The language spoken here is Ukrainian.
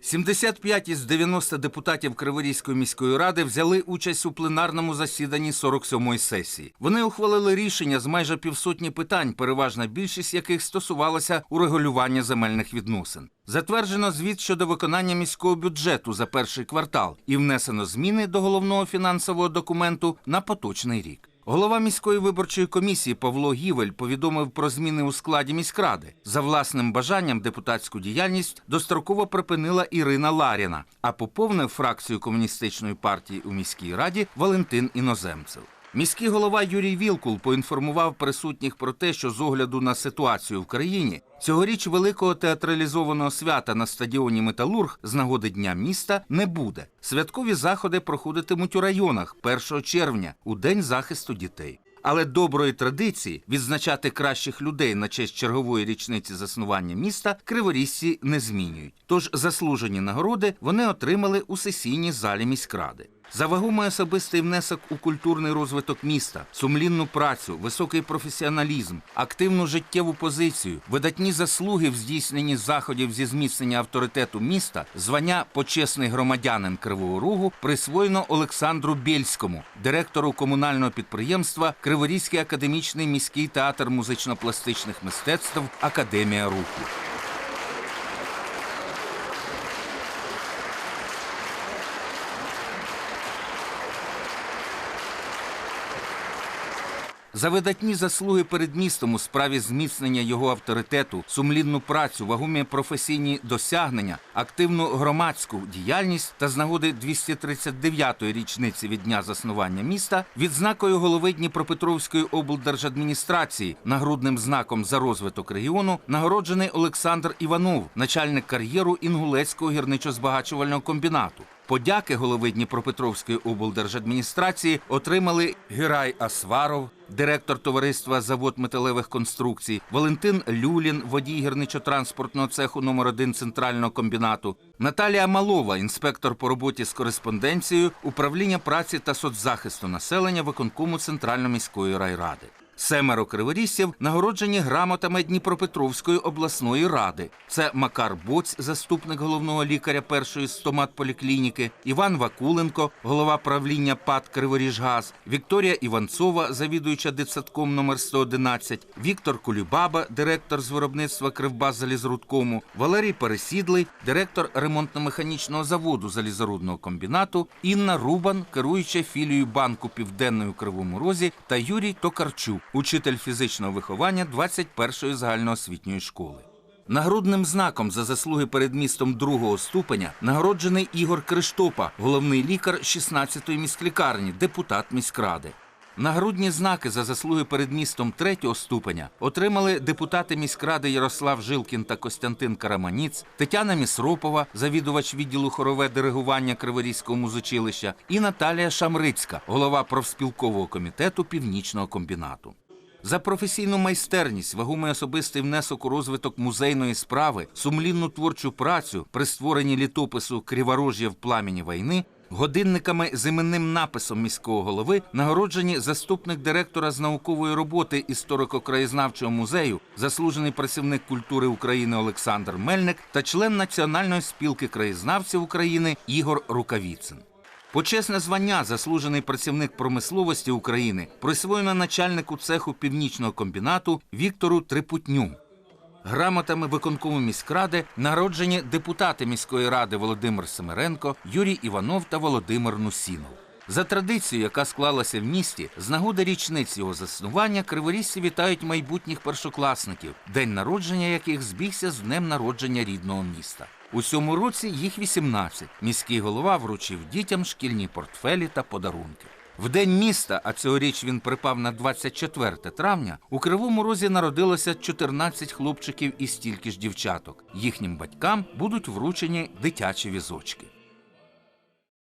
75 із 90 депутатів Криворізької міської ради взяли участь у пленарному засіданні 47-ї сесії. Вони ухвалили рішення з майже півсотні питань, переважна більшість яких стосувалася урегулювання земельних відносин. Затверджено звіт щодо виконання міського бюджету за перший квартал і внесено зміни до головного фінансового документу на поточний рік. Голова міської виборчої комісії Павло Гівель повідомив про зміни у складі міськради. За власним бажанням депутатську діяльність достроково припинила Ірина Ларіна, а поповнив фракцію комуністичної партії у міській раді Валентин Іноземцев. Міський голова Юрій Вілкул поінформував присутніх про те, що з огляду на ситуацію в країні цьогоріч великого театралізованого свята на стадіоні Металург з нагоди Дня міста не буде. Святкові заходи проходитимуть у районах 1 червня у День захисту дітей. Але доброї традиції відзначати кращих людей на честь чергової річниці заснування міста криворізці не змінюють. Тож заслужені нагороди вони отримали у сесійній залі міськради. За вагомий особистий внесок у культурний розвиток міста, сумлінну працю, високий професіоналізм, активну життєву позицію, видатні заслуги в здійсненні заходів зі зміцнення авторитету міста, звання почесний громадянин Кривого Рогу присвоєно Олександру Бєльському, директору комунального підприємства Криворізький академічний міський театр музично-пластичних мистецтв Академія руху. За видатні заслуги перед містом у справі зміцнення його авторитету, сумлінну працю, вагомі професійні досягнення, активну громадську діяльність та з нагоди 239-ї річниці від дня заснування міста відзнакою голови Дніпропетровської облдержадміністрації нагрудним знаком за розвиток регіону нагороджений Олександр Іванов, начальник кар'єру Інгулецького гірничо-збагачувального комбінату. Подяки голови Дніпропетровської облдержадміністрації отримали Гірай Асваров, директор товариства Завод металевих конструкцій, Валентин Люлін, водій гірничо-транспортного цеху номер 1 центрального комбінату, Наталія Малова, інспектор по роботі з кореспонденцією, управління праці та соцзахисту населення виконкому Центральної міської райради. Семеро криворіжців нагороджені грамотами Дніпропетровської обласної ради. Це Макар Боць, заступник головного лікаря першої стоматполіклініки, Іван Вакуленко, голова правління ПАД Криворіжгаз, Вікторія Іванцова, завідуюча дитсадком номер 111, Віктор Кулібаба, директор з виробництва Кривбас залізрудкому, Валерій Пересідлий, директор ремонтно-механічного заводу залізорудного комбінату, Інна Рубан, керуюча філією банку Південної Кривому Розі та Юрій Токарчук, учитель фізичного виховання 21-ї загальноосвітньої школи. Нагрудним знаком за заслуги перед містом другого ступеня нагороджений Ігор Криштопа, головний лікар 16-ї міськлікарні, депутат міськради. Нагрудні знаки за заслуги перед містом третього ступеня отримали депутати міськради Ярослав Жилкін та Костянтин Караманіц, Тетяна Місропова, завідувач відділу хорове диригування Криворізького музичилища, і Наталія Шамрицька, голова профспілкового комітету Північного комбінату. За професійну майстерність, вагомий особистий внесок у розвиток музейної справи, сумлінну творчу працю при створенні літопису Криворожжя в пламені війни, годинниками з іменним написом міського голови нагороджені заступник директора з наукової роботи історико-краєзнавчого музею, заслужений працівник культури України Олександр Мельник та член Національної спілки краєзнавців України Ігор Рукавіцин. Почесне звання заслужений працівник промисловості України присвоєно начальнику цеху північного комбінату Віктору Трипутню. Грамотами виконкому міськради народжені депутати міської ради Володимир Семеренко, Юрій Іванов та Володимир Нусінов. За традицією, яка склалася в місті, з нагоди річниць його заснування криворізці вітають майбутніх першокласників, день народження яких збігся з днем народження рідного міста. У цьому році їх 18. Міський голова вручив дітям шкільні портфелі та подарунки. В день міста, а цьогоріч він припав на 24 травня, у Кривому Розі народилося 14 хлопчиків і стільки ж дівчаток. Їхнім батькам будуть вручені дитячі візочки.